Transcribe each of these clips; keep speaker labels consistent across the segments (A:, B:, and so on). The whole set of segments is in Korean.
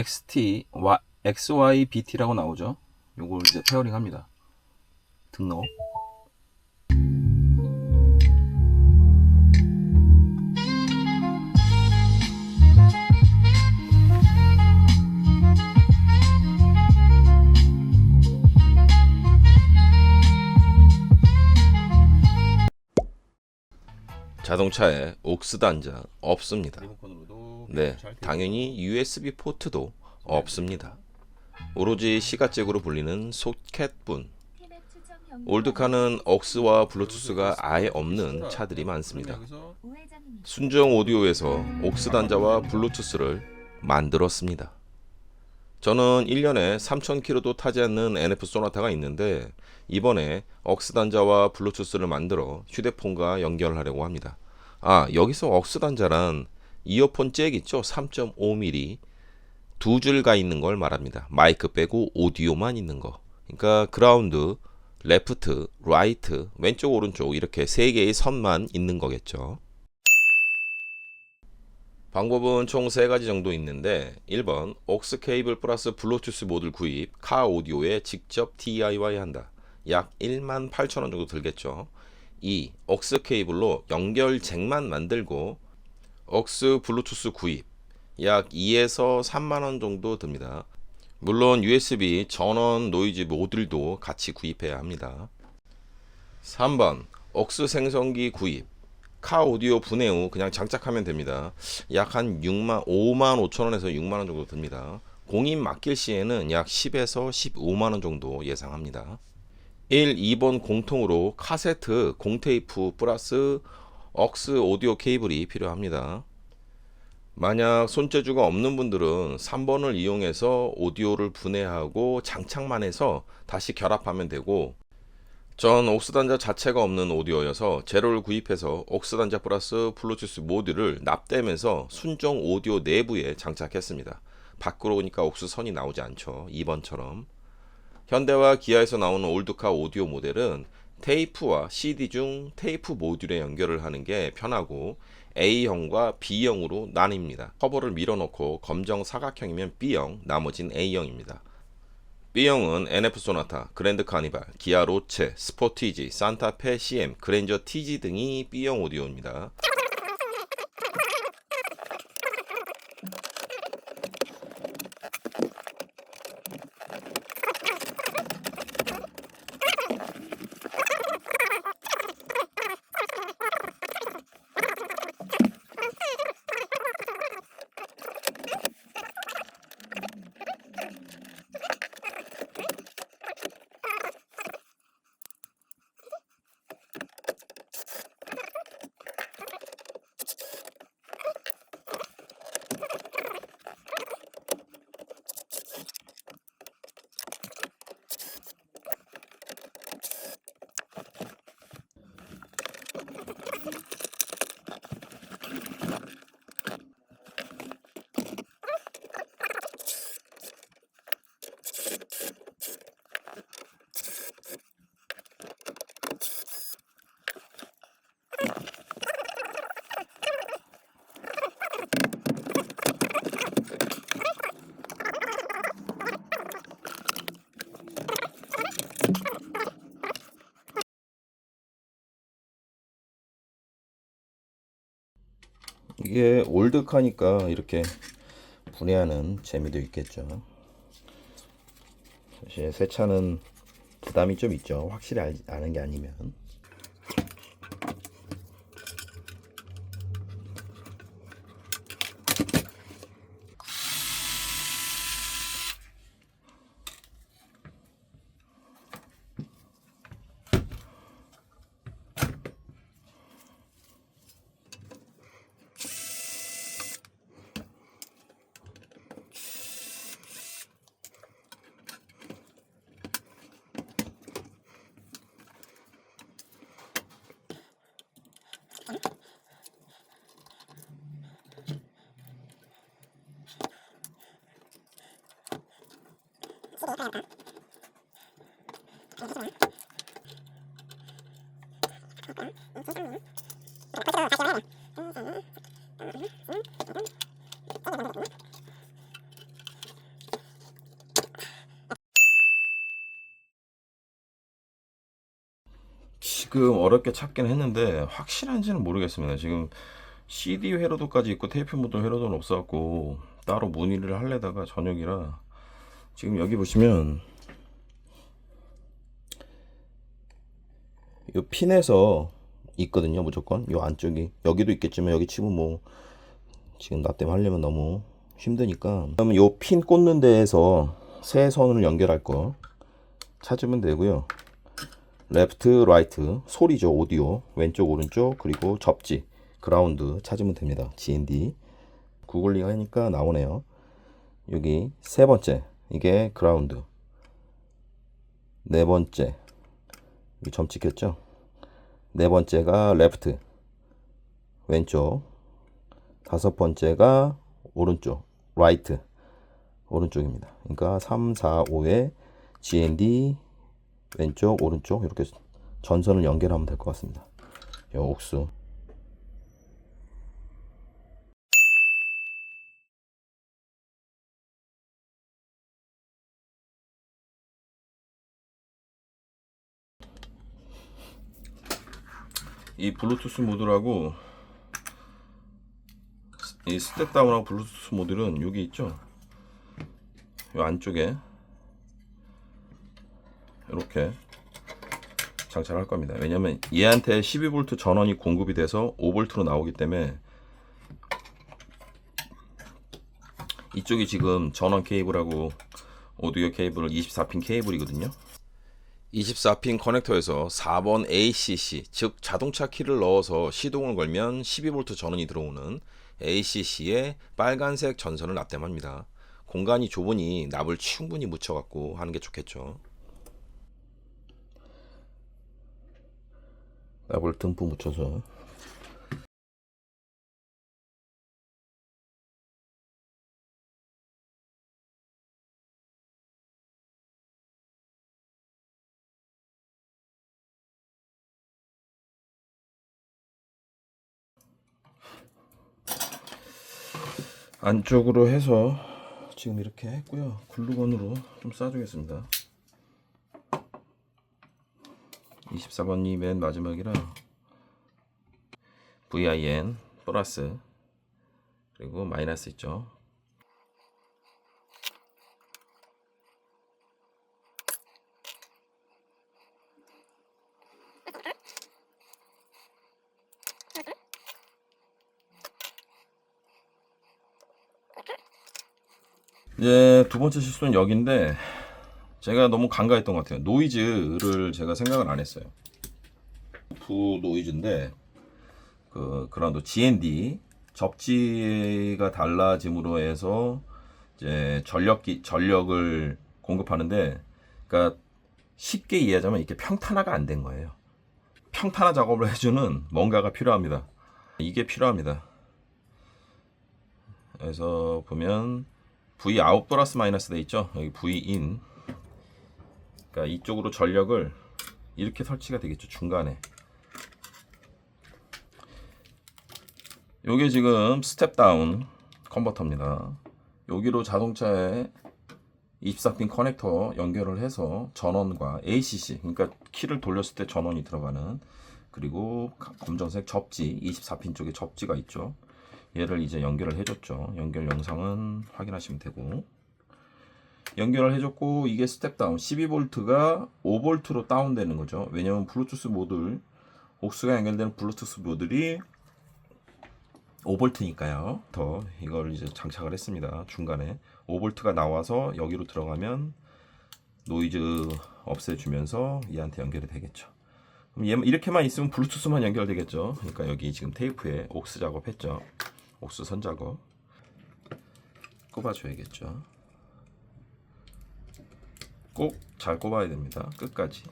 A: XT, Y, XYBT라고 나오죠. 요걸 이제 페어링 합니다. 등록.
B: 자동차에 옥스 단자 없습니다.
A: 리모컨으로도
B: 네, 당연히 USB 포트도 없습니다. 오로지 시가잭으로 불리는 소켓뿐. 올드카는 억스와 블루투스가 아예 없는 차들이 많습니다. 순정 오디오에서 옥스 단자와 블루투스를 만들었습니다. 저는 1년에 3,000km도 타지 않는 NF 소나타가 있는데 이번에 억스 단자와 블루투스를 만들어 휴대폰과 연결하려고 합니다. 아, 여기서 억스 단자란 이어폰 잭 있죠? 3.5mm 두 줄 가 있는 걸 말합니다. 마이크 빼고 오디오만 있는 거. 그러니까 그라운드, 레프트, 라이트, 왼쪽 오른쪽 이렇게 세 개의 선만 있는 거겠죠. 방법은 총 세 가지 정도 있는데 1번 옥스 케이블 플러스 블루투스 모듈 구입 카 오디오에 직접 DIY 한다. 약 1만 8천 원 정도 들겠죠. 2. 옥스 케이블로 연결 잭만 만들고 옥스 블루투스 구입 약 2에서 3만 원 정도 듭니다. 물론 USB 전원 노이즈 모듈도 같이 구입해야 합니다. 3번 옥스 생성기 구입 카 오디오 분해 후 그냥 장착하면 됩니다. 약 한 6만 5만 5천 원에서 6만 원 정도 듭니다. 공인 맡길 시에는 약 10에서 15만 원 정도 예상합니다. 1, 2번 공통으로 카세트, 공테이프 플러스 억스 오디오 케이블이 필요합니다. 만약 손재주가 없는 분들은 3번을 이용해서 오디오를 분해하고 장착만 해서 다시 결합하면 되고 전 옥스 단자 자체가 없는 오디오여서 제로를 구입해서 옥스 단자 플러스 블루투스 모듈을 납땜해서 순정 오디오 내부에 장착했습니다. 밖으로 오니까 옥스 선이 나오지 않죠. 2번처럼. 현대와 기아에서 나오는 올드카 오디오 모델은 테이프와 CD 중 테이프 모듈에 연결을 하는 게 편하고 A형과 B형으로 나뉩니다. 커버를 밀어넣고 검정 사각형이면 B형, 나머진 A형입니다. B형은 NF 소나타, 그랜드 카니발, 기아 로체, 스포티지, 산타페 CM, 그랜저 TG 등이 B형 오디오입니다. 이게 올드카니까 이렇게 분해하는 재미도 있겠죠. 사실 새 차는 부담이 좀 있죠. 확실히 알, 아는 게 아니면. 지금 어렵게 찾긴 했는데 확실한지는 모르겠습니다. 지금 CD 회로도까지 있고 테이프 모드 회로도는 없어갖고 따로 문의를 할래다가 저녁이라 지금 여기 보시면 이 핀에서 있거든요 무조건. 이 안쪽이. 여기도 있겠지만 여기 치면 뭐 지금 나 때문에 하려면 너무 힘드니까. 그러면 요 핀 꽂는 데에서 세 선을 연결할 거 찾으면 되고요. 레프트 라이트 소리죠 오디오. 왼쪽 오른쪽 그리고 접지 그라운드 찾으면 됩니다. GND 구글링 하니까 나오네요. 여기 세 번째. 이게 그라운드. 네 번째. 여기 점 찍혔죠 네 번째가 레프트 왼쪽. 다섯 번째가 오른쪽. 라이트 오른쪽입니다. 그러니까 3, 4, 5에 GND 왼쪽 오른쪽 이렇게 전선을 연결하면 될 것 같습니다. 요 옥수 이 블루투스 모드라고 이 스텝 다운하고 블루투스 모드는 여기 있죠 요 안쪽에 이렇게 장착할 겁니다. 왜냐면 얘한테 12V 전원이 공급이 돼서 5V로 나오기 때문에 이쪽이 지금 전원 케이블하고 오디오 케이블을 24핀 케이블이거든요.
A: 24핀 커넥터에서 4번 ACC 즉 자동차 키를 넣어서 시동을 걸면 12V 전원이 들어오는 ACC에 빨간색 전선을 납땜합니다. 공간이 좁으니 납을 충분히 묻혀갖고 하는 게 좋겠죠.
B: 납을 듬뿍 묻혀서 안쪽으로 해서 지금 이렇게 했고요. 글루건으로 좀 싸주겠습니다. 24번이 맨 마지막이라 VIN 플러스 그리고 마이너스 있죠. 이제 두 번째 실수는 여기인데 제가 너무 간과했던 것 같아요. 노이즈를 제가 생각을 안 했어요. 부 노이즈인데 그 그라운드 GND 접지가 달라짐으로 해서 이제 전력기 전력을 공급하는데 그러니까 쉽게 이해하자면 이렇게 평탄화가 안 된 거예요. 평탄화 작업을 해주는 뭔가가 필요합니다. 이게 필요합니다. 그래서 보면 V 아웃 플러스 마이너스 돼 있죠. 여기 V 인. 그러니까 이쪽으로 전력을 이렇게 설치가 되겠죠 중간에. 요게 지금 스텝 다운 컨버터입니다. 여기로 자동차에 24핀 커넥터 연결을 해서 전원과 ACC 그러니까 키를 돌렸을 때 전원이 들어가는 그리고 검정색 접지 24핀 쪽에 접지가 있죠 얘를 이제 연결을 해줬죠 연결 영상은 확인하시면 되고 연결을 해줬고 이게 스텝 다운 12V가 5V로 다운되는 거죠. 왜냐면 블루투스 모듈 옥스가 연결되는 블루투스 모듈이 5V니까요. 더 이걸 이제 장착을 했습니다. 중간에 5V가 나와서 여기로 들어가면 노이즈 없애주면서 얘한테 연결이 되겠죠. 그럼 얘 이렇게만 있으면 블루투스만 연결되겠죠. 그러니까 여기 지금 테이프에 옥스 작업했죠. 옥스 선 작업 꼽아줘야겠죠. 꼭 잘 꼽아야 됩니다. 끝까지.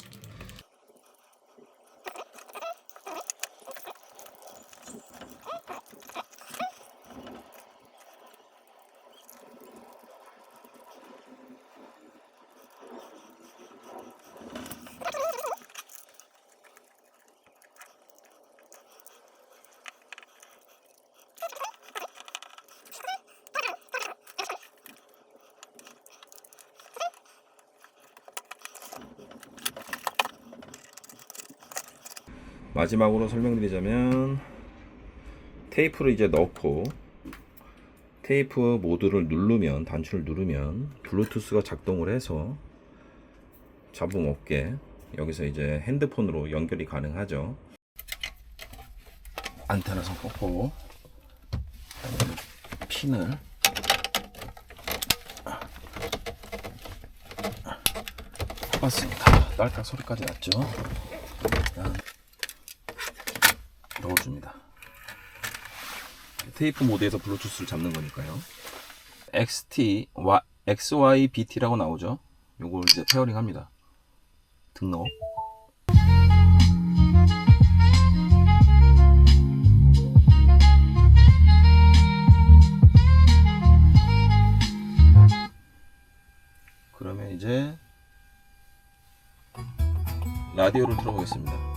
B: 마지막으로 설명드리자면 테이프를 이제 넣고 테이프 모드를 누르면 단추를 누르면 블루투스가 작동을 해서 잡음 없게 여기서 이제 핸드폰으로 연결이 가능하죠. 안테나 선 꽂고 핀을 뽑았습니다. 딸깍 소리까지 났죠. 그냥 넣어줍니다. 테이프 모드에서 블루투스를 잡는 거니까요. XT, XYBT라고 나오죠. 요걸 이제 페어링 합니다. 등록. 그러면 이제 라디오를 틀어보겠습니다.